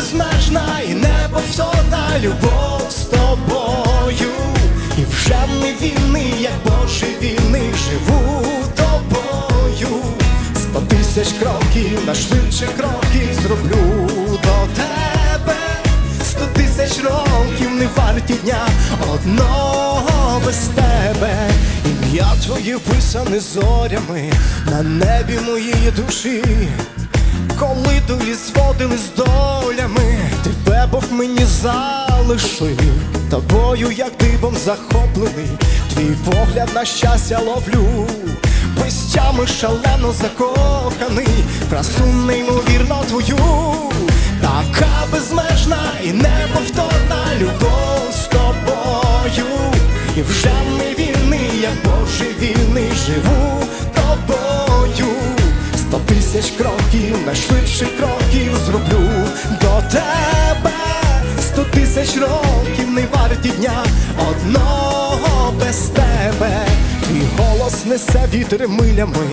безмежна і неповторна любов з тобою. І вже не вільний, як божевільний, живу тобою. Сто тисяч кроків на швидше кроки зроблю до тебе. Сто тисяч років не варті дня одного без тебе. Ім'я твоє писане зорями на небі моєї душі. Долі зводили з долями, тебе Бог мені залишив тобою, як дивом захоплений, твій погляд на щастя ловлю, без тями шалено закоханий, красу неймовірно твою, така безмежна і неповторна любов з тобою, і вже не вільний, як божевільний, живу тисяч кроків, найшвидших кроків зроблю до тебе. Сто тисяч років не варті дня одного без тебе. Твій голос несе вітер милями,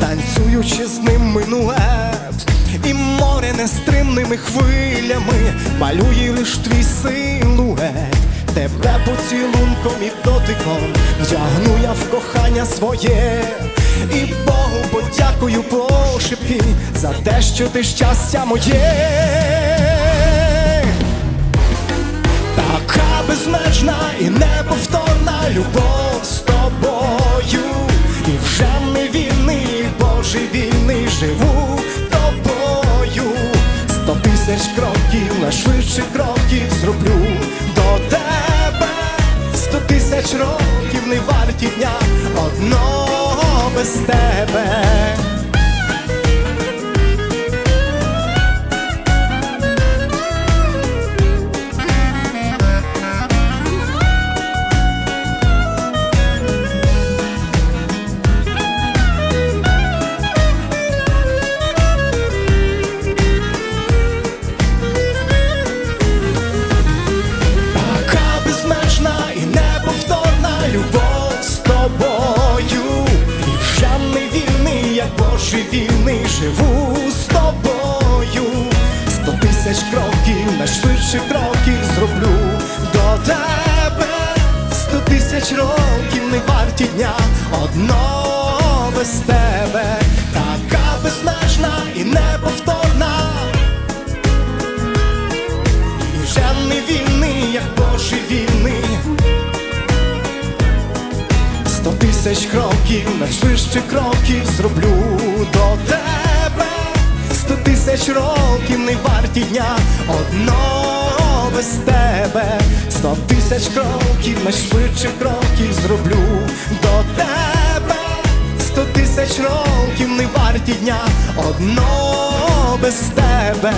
танцюючи з ним минует. І море нестримними хвилями малює лиш твій силует. Тебе поцілунком і дотиком вдягну я в кохання своє, і Богу подякую пошепки за те, що ти щастя моє. Така безмежна і неповторна любов з тобою, і вже не вільний, божевільний, живу тобою. Сто тисяч кроків, найшвидших кроків зроблю до тебе. Сто тисяч років не варті дня одного без тебе. Живу з тобою. Сто тисяч кроків, найшвидших кроків зроблю до тебе. Сто тисяч років не варті дня одного без тебе. Така безмежна і неповторна. І вже не вільний, як божевільний Сто тисяч кроків, найшвидших кроків зроблю до тебе Сто тисяч років не варті дня. Одного без тебе. Сто тисяч кроків, найшвидших кроків зроблю. До тебе. Сто тисяч років не варті дня. Одного без тебе